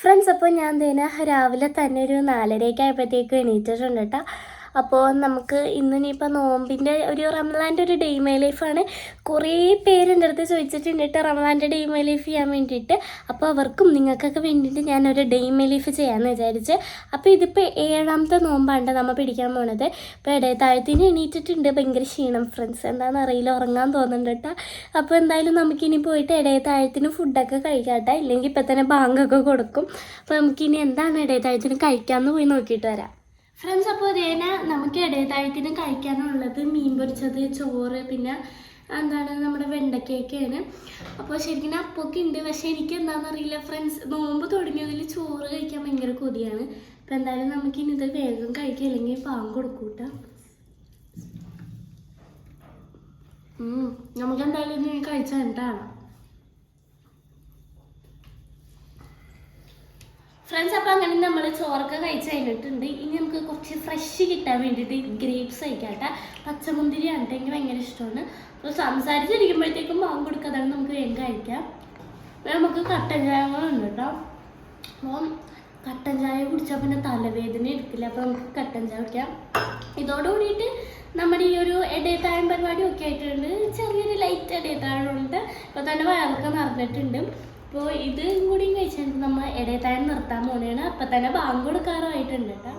Friends അപ്പോൾ ഞാൻ തന്നെ രാവിലെ തന്നെ ഒരു നാലരയൊക്കെ ആയപ്പോഴത്തേക്ക് എണീറ്റിട്ടുണ്ട് കേട്ടോ അപ്പോൾ നമുക്ക് ഇന്ന് ഇനിയിപ്പോൾ നോമ്പിന്റെ ഒരു റംലാന്റെ ഒരു ഡേ മൈ ലൈഫാണ് കുറേ പേരെന്റെ അടുത്ത് ചോദിച്ചിട്ടുണ്ട് കേട്ടോ റംലാന്റെ ഡേ മൈ ലൈഫ് ചെയ്യാൻ വേണ്ടിയിട്ട്. അപ്പോൾ അവർക്കും നിങ്ങൾക്കൊക്കെ വേണ്ടിയിട്ട് ഞാനൊരു ഡേ മൈ ലൈഫ് ചെയ്യാമെന്ന് വിചാരിച്ച്. അപ്പോൾ ഇതിപ്പോൾ ഏഴാമത്തെ നോമ്പാണ് നമ്മൾ പിടിക്കാൻ പോണത്. അപ്പോൾ ഇടയത്താഴത്തിന് എണീറ്റിട്ടുണ്ട്. ഭയങ്കര ക്ഷീണം ഫ്രണ്ട്സ് എന്താണെന്ന് അറിയില്ല ഉറങ്ങാൻ തോന്നുന്നുണ്ട് കേട്ടോ അപ്പോൾ എന്തായാലും നമുക്കിനി പോയിട്ട് ഇടയത്താഴത്തിന് ഫുഡൊക്കെ കഴിക്കാട്ടെ. ഇല്ലെങ്കിൽ ഇപ്പം തന്നെ ബാങ്കൊക്കെ കൊടുക്കും. അപ്പോൾ നമുക്കിനി എന്താണ് ഇടയത്താഴത്തിന് കഴിക്കാമെന്ന് പോയി നോക്കിയിട്ട് വരാം. ഫ്രണ്ട്സ് അപ്പോൾ അതേന നമുക്ക് ഇടയത്താഴത്തിന് കഴിക്കാനുള്ളത് മീൻ പൊരിച്ചത് ചോറ് പിന്നെ എന്താണ് നമ്മുടെ വെണ്ടക്കയൊക്കെയാണ് അപ്പോൾ ശരിക്കും അപ്പൊക്കെ ഉണ്ട് പക്ഷെ എനിക്ക് എന്താണെന്നറിയില്ല ഫ്രണ്ട്സ് നോമ്പ് തുടങ്ങിയതിൽ ചോറ് കഴിക്കാൻ ഭയങ്കര കൊതിയാണ്. അപ്പോൾ എന്തായാലും നമുക്ക് ഇനി ഇത് വേഗം കഴിക്കുക അല്ലെങ്കിൽ പാവം കൊടുക്കൂട്ട. നമുക്ക് എന്തായാലും ഇനി കഴിച്ചാൽ എന്താണ് ഫ്രണ്ട്സ് അപ്പം അങ്ങനെ നമ്മൾ ചോറൊക്കെ കഴിച്ച് കഴിഞ്ഞിട്ടുണ്ട്. ഇനി നമുക്ക് കുറച്ച് ഫ്രഷ് കിട്ടാൻ വേണ്ടിയിട്ട് ഗ്രേപ്സ് കഴിക്കാട്ടെ. പച്ചമുന്തിരിയാണ്. എനിക്ക് ഭയങ്കര ഇഷ്ടമാണ്. അപ്പോൾ സംസാരിച്ചിരിക്കുമ്പോഴത്തേക്കും മാവ് കൊടുക്കാതാണ് നമുക്ക് വേഗം കഴിക്കാം. നമുക്ക് കട്ടൻ ചായ ഉണ്ട് കേട്ടോ. അപ്പം കട്ടൻ ചായ കുടിച്ചാൽ പിന്നെ തലവേദന എടുക്കില്ല. അപ്പോൾ നമുക്ക് കട്ടൻ ചായ കുടിക്കാം. ഇതോടുകൂടിയിട്ട് നമ്മുടെ ഈ ഒരു ഇടയത്താഴം പരിപാടി ഒക്കെ ആയിട്ടുണ്ട്. ചെറിയൊരു ലൈറ്റ് ഇടയത്താഴമുണ്ട് ഇപ്പോൾ തന്നെ വയറൊക്കെ നിറഞ്ഞിട്ടുണ്ട്. അപ്പോൾ ഇതും കൂടി കഴിച്ചാൽ നമ്മൾ ഇടയത്താഴം നിർത്താൻ പോണേണ്. അപ്പം തന്നെ ബാങ്ക് കൊടുക്കാറുമായിട്ടുണ്ട് കേട്ടോ.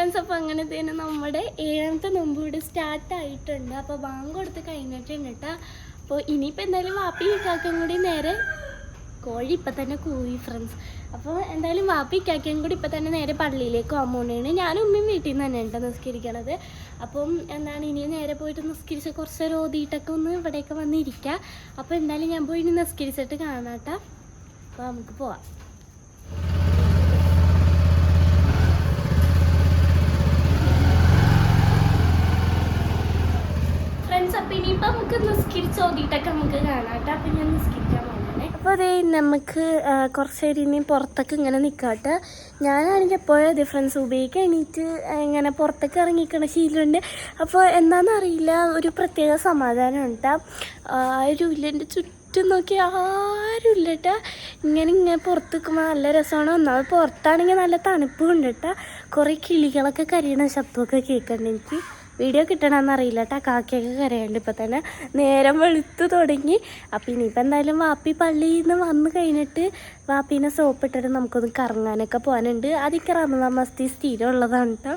ഫ്രണ്ട്സ് അപ്പോൾ അങ്ങനെ തന്നെ നമ്മുടെ ഏഴാമത്തെ നോമ്പ് ഇവിടെ സ്റ്റാർട്ട് ആയിട്ടുണ്ട്. അപ്പോൾ ബാങ്ക് കൊടുത്ത് കഴിഞ്ഞിട്ടുണ്ട് കേട്ടോ. അപ്പോൾ ഇനിയിപ്പോൾ എന്തായാലും വാപ്പി കാക്കും കൂടി നേരെ കോഴി ഇപ്പം തന്നെ കൂവി ഫ്രണ്ട്സ് അപ്പോൾ എന്തായാലും വാപ്പി കാക്കയും കൂടി ഇപ്പം തന്നെ നേരെ പള്ളിയിലേക്ക് പോകണേണ് ഞാനും ഉമ്മയും വീട്ടിൽ നിന്ന് തന്നെ കേട്ടോ നിസ്കരിക്കണത്. അപ്പം എന്താണ് ഇനി നേരെ പോയിട്ട് നിസ്കരിച്ച് കുറച്ച് നേരം ഓതിയിട്ടൊക്കെ ഒന്ന് ഇവിടെയൊക്കെ വന്നിരിക്കുക അപ്പോൾ എന്തായാലും ഞാൻ പോയി ഇനി നിസ്കരിച്ചിട്ട് കാണാം കേട്ടോ. അപ്പോൾ നമുക്ക് പോവാം ഫ്രണ്ട്സ് അപ്പം ഇനിയിപ്പോൾ നമുക്ക് നിസ്കരിച്ച് ഓതിയിട്ടൊക്കെ നമുക്ക് അപ്പോൾ അതേ നമുക്ക് ആ, കുറച്ച് നേരം ഇനി പുറത്തൊക്കെ ഇങ്ങനെ നിൽക്കാട്ടെ ഞാനാണെങ്കിൽ എപ്പോഴും അതേ ഫ്രണ്ട്സ് ഉപയോഗിക്കാൻ എണീറ്റ് ഇങ്ങനെ പുറത്തൊക്കെ ഇറങ്ങിക്കണ ശീലമുണ്ട്. അപ്പോൾ എന്താണെന്ന് അറിയില്ല ഒരു പ്രത്യേക സമാധാനം കേട്ടോ ഒരു എന്റെ ചുറ്റും നോക്കി ആരുമില്ല ഇല്ലട്ട ഇങ്ങനെ ഇങ്ങനെ പുറത്ത് നിൽക്കുമ്പോൾ നല്ല രസമാണ്. ഒന്നാമത് പുറത്താണെങ്കിൽ നല്ല തണുപ്പും ഉണ്ട് കേട്ടോ കുറേ കിളികളൊക്കെ കരിയണ ശബ്ദമൊക്കെ കേൾക്കണ്ടെനിക്ക് വീഡിയോ കിട്ടണമെന്ന് അറിയില്ല കേട്ടോ കാക്കയൊക്കെ കരയുണ്ട് ഇപ്പം തന്നെ നേരം വെളുത്തു തുടങ്ങി. അപ്പം ഇനിയിപ്പോൾ എന്തായാലും വാപ്പി പള്ളിയിൽ നിന്ന് വന്ന് കഴിഞ്ഞിട്ട് വാപ്പീനെ സോപ്പിട്ടിട്ട് നമുക്കൊന്ന് കറങ്ങാനൊക്കെ പോകാനുണ്ട് അതൊക്കെ റമദാൻ മസ്തി സ്ഥിരം ഉള്ളതാണ്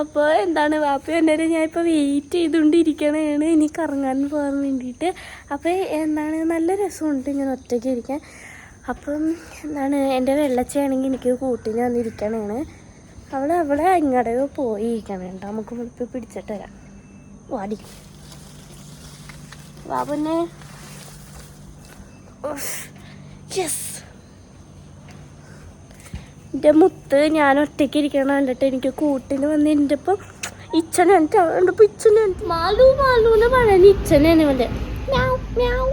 അപ്പോൾ എന്താണ് വാപ്പി വന്നേരം ഞാൻ ഇപ്പോൾ വെയിറ്റ് ചെയ്തുകൊണ്ടിരിക്കണതാണ് ഇനി കറങ്ങാൻ പോകാൻ വേണ്ടിയിട്ട്. അപ്പോൾ എന്താണ് നല്ല രസമുണ്ട് ഇങ്ങനെ ഒറ്റയ്ക്ക് ഇരിക്കാൻ. അപ്പം എന്താണ് എന്റെ വെള്ളച്ചയാണെങ്കിൽ എനിക്ക് കൂട്ടിന് വന്നിരിക്കണതാണ് അവളെ അവളെ ഇങ്ങോട്ടോ പോയിരിക്കണം കേട്ടോ നമുക്ക് ഇപ്പോൾ പിടിച്ചിട്ട് വരാം. വാടി വാ യെസ് എന്റെ മുത്ത് ഞാൻ ഒറ്റയ്ക്ക് ഇരിക്കണം കണ്ടിട്ട് എനിക്ക് കൂട്ടിന് വന്ന് എന്റെ ഇപ്പം ഇച്ചനെ എന്റെ ഇച്ചനെ മാലു മാലു എന്ന് പറയാൻ ഇച്ചനാണ് ഇവന്റെ. മ്യാവ്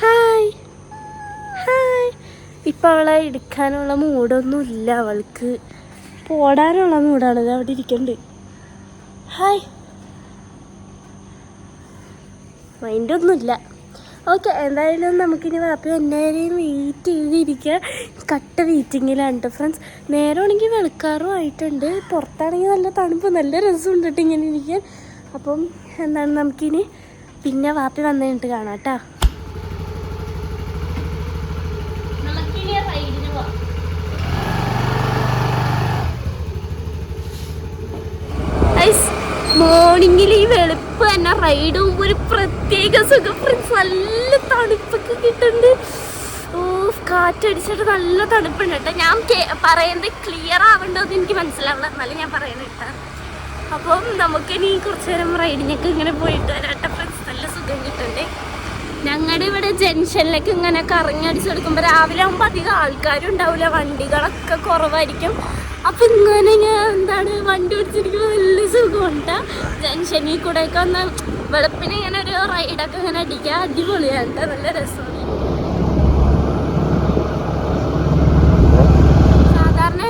ഹായ് ഹായ് ഇപ്പം അവളെ എടുക്കാനുള്ള മൂഡൊന്നും ഇല്ല അവൾക്ക്. പോടാനുള്ള മൂടാണ്. ഇത് അവിടെ ഇരിക്കണ്ട്. ഹായ്. മൈൻഡൊന്നുമില്ല ഓക്കെ എന്തായാലും നമുക്കിനി വാപ്പി എല്ലാവരെയും വെയിറ്റ് ചെയ്തിരിക്കുക കട്ട വെയിറ്റിങ്ങിലാണ് കേട്ടോ ഫ്രണ്ട്സ് നേരമാണെങ്കിൽ വെളുക്കാറും ആയിട്ടുണ്ട്. പുറത്താണെങ്കിൽ നല്ല തണുപ്പ് നല്ല രസമുണ്ട് കേട്ടോ ഇങ്ങനെ ഇരിക്കാൻ. അപ്പം എന്താണ് നമുക്കിനി പിന്നെ വാപ്പി വന്നു കഴിഞ്ഞിട്ട് കാണാം കേട്ടോ നമുക്കിനി റൈഡിന് പോവാം മോർണിംഗിൽ ഈ വെളുപ്പ് തന്നെ റൈഡ് ഒരു പ്രത്യേക സുഖം. നല്ല തണുപ്പൊക്കെ കിട്ടുന്നുണ്ട്. ഓ കാറ്റടിച്ചിട്ട് നല്ല തണുപ്പുണ്ട് കേട്ടോ. ഞാൻ പറയുന്നത് ക്ലിയർ ആവണ്ടോന്ന് എനിക്ക് മനസ്സിലാവില്ല എന്നാലും ഞാൻ പറയുന്നത് കേട്ടോ. അപ്പം നമുക്കിനി കുറച്ച് നേരം റൈഡിനൊക്കെ ഇങ്ങനെ പോയിട്ട് വരാട്ടെ ഫ്രണ്ട്സ് നല്ല സുഖം കിട്ടുന്നുണ്ട്. ഞങ്ങളുടെ ഇവിടെ ജംഗ്ഷനിലേക്ക് ഇങ്ങനെ കറങ്ങി കൊടുക്കുമ്പോൾ രാവിലെ ആകുമ്പോൾ അധികം ആൾക്കാരും ഉണ്ടാവില്ല വണ്ടികളൊക്കെ കുറവായിരിക്കും. അപ്പൊ ഇങ്ങനെ ഞാൻ എന്താണ് വണ്ടി ഓടിച്ചിരിക്കുമ്പോൾ വലിയ സുഖമുണ്ട്. ജംഗ്ഷനിൽ കൂടെ ഒക്കെ ഒന്ന് വെളുപ്പിന് ഇങ്ങനെ ഒരു റൈഡൊക്കെ ഇങ്ങനെ അടിക്കുക അടിപൊളിയാണ് നല്ല രസമാണ്. സാധാരണ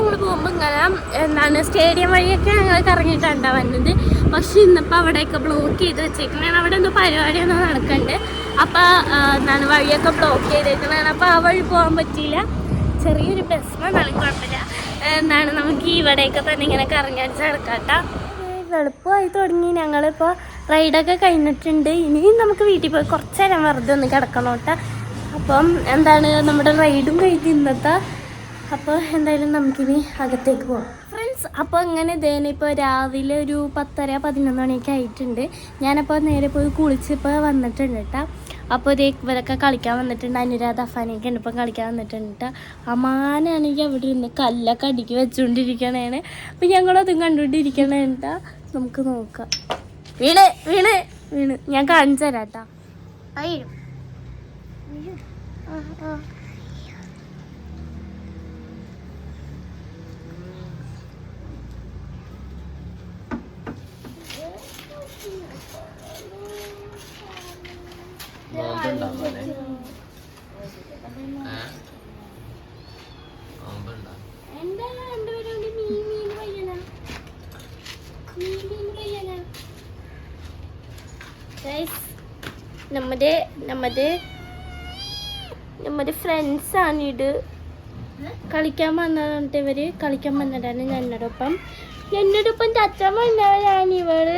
എന്താണ് സ്റ്റേഡിയം വഴിയൊക്കെ ഞങ്ങൾ കറങ്ങിയിട്ടാണ് വന്നത്. പക്ഷെ ഇന്നിപ്പോൾ അവിടെയൊക്കെ ബ്ലോക്ക് ചെയ്ത് വെച്ചേക്കണേ അവിടെ എന്തോ പരിപാടിയൊന്നും നടക്കണ്ട്. അപ്പോൾ എന്താണ് വഴിയൊക്കെ ബ്ലോക്ക് ചെയ്തേക്കണേ അപ്പോൾ ആ വഴി പോകാൻ പറ്റിയില്ല. ചെറിയൊരു ബസ്മെന്നാണ് കുഴപ്പമില്ല. എന്താണ് നമുക്ക് ഇവിടെയൊക്കെ തന്നെ ഇങ്ങനെ കറങ്ങടിച്ച് നടക്കാട്ടോ. വെളുപ്പമായി തുടങ്ങി. ഞങ്ങളിപ്പോൾ റൈഡൊക്കെ കഴിഞ്ഞിട്ടുണ്ട്. ഇനിയും നമുക്ക് വീട്ടിൽ പോയി കുറച്ച് നേരം വെറുതെ ഒന്ന് കിടക്കണോട്ടെ. അപ്പം എന്താണ് നമ്മുടെ റൈഡും കഴിഞ്ഞ് ഇന്നത്തെ? അപ്പോൾ എന്തായാലും നമുക്കിനി അകത്തേക്ക് പോകാം ഫ്രണ്ട്സ് അപ്പോൾ അങ്ങനെ ഇതേനെ ഇപ്പോൾ രാവിലെ ഒരു പത്തര പതിനൊന്ന് മണിയൊക്കെ ആയിട്ടുണ്ട്. ഞാനപ്പോൾ നേരെ പോയി കുളിച്ചിപ്പോൾ വന്നിട്ടുണ്ട് കേട്ടോ അപ്പോൾ ഇതേ ഇവരൊക്കെ കളിക്കാൻ വന്നിട്ടുണ്ട്. അനുരാധ അഫാനൊക്കെ ഉണ്ട്. ഇപ്പം കളിക്കാൻ വന്നിട്ടുണ്ട്. അമാനാണെങ്കിൽ അവിടെ ഇരുന്ന് കല്ലൊക്കെ അടുക്കി വെച്ചുകൊണ്ടിരിക്കണേണ് അപ്പം ഞങ്ങളതും കണ്ടുകൊണ്ടിരിക്കണേട്ട നമുക്ക് നോക്കാം. വീണ് വീണ് വീണ്. ഞാൻ കാണിച്ചു തരാം കേട്ടോ അയ്യോ ആ ആ നോമ്പുണ്ടാവാനെ നോമ്പുണ്ടാ എന്താ രണ്ടുപേരും കൂടി മീൻ മീൻ പയ്യനാ മീൻ മീൻ ഗൈസ് നമ്മുടെ നമ്മുടെ നമ്മുടെ ഫ്രണ്ട്സ് ആണ് ഇത്. കളിക്കാൻ വന്നതാണ് ഇവർ. കളിക്കാൻ വന്നതാണ് ഞങ്ങളുടെ ഒപ്പം എന്നോടൊപ്പം തച്ചാൻ വന്നവരാണ് ഇവൾ.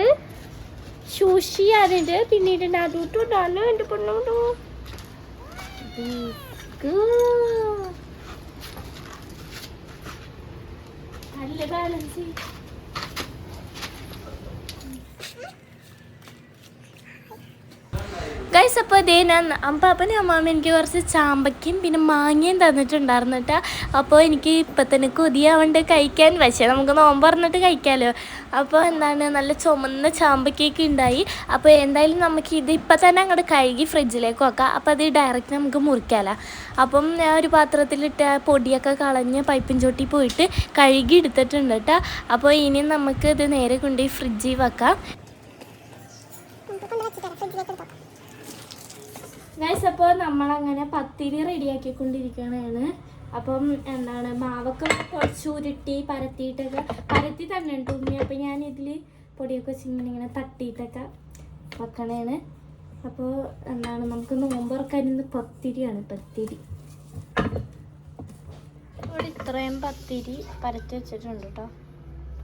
ശൂഷിയാണിത് പിന്നീട് നടുട്ടുണ്ടാണ് എന്റെ പെണ്ണോടോ നല്ല ബാലൻസ് ഗൈസ് അപ്പോൾ ഇതേ ഞാൻ അപ്പാപ്പനും അമ്മാമ്മ എനിക്ക് കുറച്ച് ചാമ്പയ്ക്കും പിന്നെ മാങ്ങയും തന്നിട്ടുണ്ടായിരുന്നു കേട്ടോ അപ്പോൾ എനിക്ക് ഇപ്പം തന്നെ കൊതിയാവണ്ട് കഴിക്കാൻ. പക്ഷേ നമുക്ക് നോമ്പ് പറഞ്ഞിട്ട് കഴിക്കാമല്ലോ അപ്പോൾ എന്താണ് നല്ല ചുമന്ന ചാമ്പയ്ക്കൊക്കെ ഉണ്ടായി. അപ്പോൾ എന്തായാലും നമുക്ക് ഇത് ഇപ്പം തന്നെ അങ്ങോട്ട് കഴുകി ഫ്രിഡ്ജിലേക്ക് വെക്കാം. അപ്പോൾ അത് ഡയറക്റ്റ് നമുക്ക് മുറിക്കാമല്ലോ അപ്പം ഞാൻ ഒരു പാത്രത്തിലിട്ട് പൊടിയൊക്കെ കളഞ്ഞ് പൈപ്പിൻ ചോട്ടി പോയിട്ട് കഴുകി എടുത്തിട്ടുണ്ട് കേട്ടോ അപ്പോൾ ഇനി നമുക്ക് ഇത് നേരെ കൊണ്ടുപോയി ഫ്രിഡ്ജിൽ വെക്കാം. ഗൈസ് അപ്പോൾ നമ്മളങ്ങനെ പത്തിരി റെഡിയാക്കിക്കൊണ്ടിരിക്കുകയാണ് അപ്പം എന്താണ് മാവൊക്കെ കുറച്ച് ഉരുട്ടി പരത്തിയിട്ടൊക്കെ പരത്തി തന്നെ ഉണ്ട് ഉമ്മി. അപ്പം ഞാൻ ഇതിൽ പൊടിയൊക്കെ വെച്ച് ഇങ്ങനെ തട്ടിയിട്ടൊക്കെ വെക്കണേണ്. അപ്പോൾ എന്താണ് നമുക്ക് നോമ്പുറക്കാൻ ഇന്ന് പത്തിരിയാണ് പത്തിരി. ഇവിടെ ഇത്രയും പത്തിരി പരത്തി വെച്ചിട്ടുണ്ട് കേട്ടോ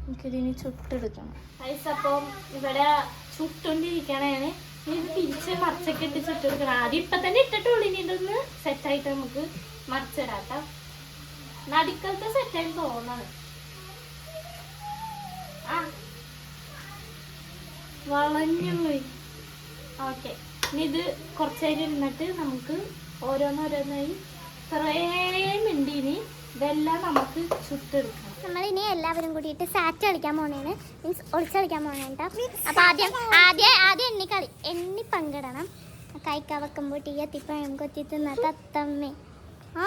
നമുക്കിതിനി ചുട്ടെടുക്കണം. ഗൈസ് അപ്പം ഇവിടെ ചുട്ടുകൊണ്ടിരിക്കണേണ് ഇനി ഇത് തിരിച്ച് മറിച്ചൊക്കെ ഇട്ട് ചുട്ടെടുക്കണം ആദ്യം ഇപ്പൊ തന്നെ ഇട്ടിട്ടുള്ളൂ. ഇനി ഇതൊന്ന് സെറ്റായിട്ട് നമുക്ക് മറിച്ചിടാട്ടോ. നടുക്കലത്തെ സെറ്റായി തോന്നാണ്. വളഞ്ഞു പോയി. ഓക്കെ ഇനി ഇത് കുറച്ച് നേരം ഇരുന്നിട്ട് നമുക്ക് ഓരോന്നോരോന്നായി കുറേ മിണ്ടിനി ഇതെല്ലാം നമുക്ക് ചുട്ടെടുക്കണം. നമ്മളിനി എല്ലാവരും കൂടിയിട്ട് സാറ്റ് കളിക്കാൻ പോണേണ്. മീൻസ് ഒളിച്ച് കളിക്കാൻ പോണേട്ടോ അപ്പൊ ആദ്യം ആദ്യം ആദ്യം എണ്ണി കളി എണ്ണി പങ്കിടണം. കൈക്ക വെക്കുമ്പോൾ ടീ എത്തിപ്പഴം കൊത്തി തിന്ന തത്തമ്മേ ആ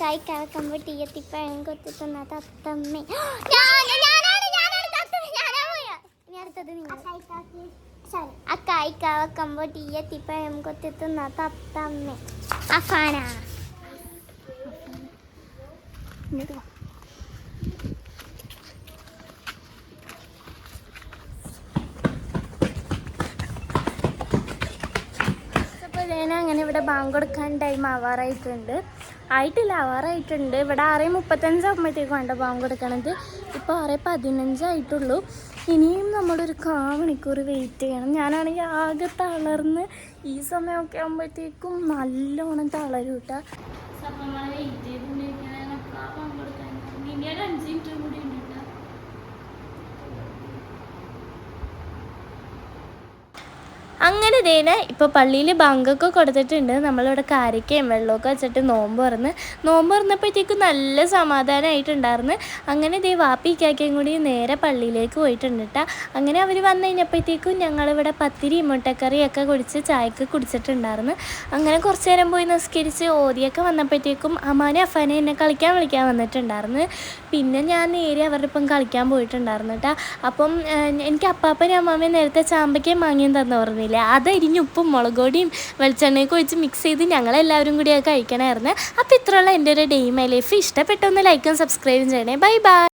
കൈക്ക വെക്കുമ്പോൾ ടീ എത്തിപ്പഴം കൊത്തി തിന്ന തത്തമ്മേ വെക്കുമ്പോൾ ടീ എത്തിപ്പഴം കൊത്തി തിന്ന തത്തമ്മേ അഫാന. ഇങ്ങോട്ട് വാ ഞാൻ അങ്ങനെ ഇവിടെ ബാങ്ക് കൊടുക്കാൻ ടൈം ആവാറായിട്ടുണ്ട്. ആയിട്ടില്ല ആവാറായിട്ടുണ്ട്. ഇവിടെ ആറ് മുപ്പത്തഞ്ച് ആകുമ്പോഴത്തേക്കും വേണ്ട ബാങ്ക് കൊടുക്കണത്. ഇപ്പോൾ ആറ് പതിനഞ്ചായിട്ടുള്ളൂ ഇനിയും നമ്മളൊരു കാ മണിക്കൂർ വെയിറ്റ് ചെയ്യണം. ഞാനാണെങ്കിൽ ആകെ തളർന്ന് ഈ സമയമൊക്കെ ആകുമ്പോഴത്തേക്കും നല്ലോണം തളരും കേട്ടോ വെയിറ്റ് കൊടുക്കാൻ ഇനി ഒരു അഞ്ച് മിനിറ്റും കൂടി ഉണ്ട് കേട്ടോ അങ്ങനെ ഇതേനെ ഇപ്പോൾ പള്ളിയിൽ ബാങ്കൊക്കെ കൊടുത്തിട്ടുണ്ട്. നമ്മളിവിടെ കാരക്കയും വെള്ളമൊക്കെ വെച്ചിട്ട് നോമ്പ് തുറന്ന്. നോമ്പ് തുറന്നപ്പോഴത്തേക്കും നല്ല സമാധാനമായിട്ടുണ്ടായിരുന്നു അങ്ങനെ ഇതേ വാപ്പി കാക്കയും കൂടി നേരെ പള്ളിയിലേക്ക് പോയിട്ടുണ്ട് കേട്ടോ അങ്ങനെ അവർ വന്നു കഴിഞ്ഞപ്പോഴത്തേക്കും ഞങ്ങളിവിടെ പത്തിരിയും മുട്ടക്കറിയൊക്കെ കുടിച്ച് ചായക്ക് കുടിച്ചിട്ടുണ്ടായിരുന്നു. അങ്ങനെ കുറച്ച് നേരം പോയി നിസ്കരിച്ച് ഓതിയൊക്കെ വന്നപ്പോഴത്തേക്കും അമ്മാനെ അഫാനെ എന്നെ കളിക്കാൻ വിളിക്കാൻ വന്നിട്ടുണ്ടായിരുന്നു. പിന്നെ ഞാൻ നേരെ അവരുടെ ഇപ്പം കളിക്കാൻ പോയിട്ടുണ്ടായിരുന്നു കേട്ടോ അപ്പം എനിക്ക് അപ്പാപ്പനും അമ്മാമയും നേരത്തെ ചാമ്പയ്ക്കയും മാങ്ങിയും തന്നു പറഞ്ഞില്ലേ അതരിഞ്ഞ് ഉപ്പും മുളക് പൊടിയും വെളിച്ചെണ്ണയൊക്കെ ഒഴിച്ച് മിക്സ് ചെയ്ത് ഞങ്ങളെല്ലാവരും കൂടി അത് കഴിക്കണമായിരുന്നു. അപ്പോൾ ഇത്രയുള്ള എന്റെ ഒരു ഡേ മൈ ലൈഫ് ഇഷ്ടപ്പെട്ടൊന്ന് ലൈക്കും സബ്സ്ക്രൈബും ചെയ്യണേ. Bye bye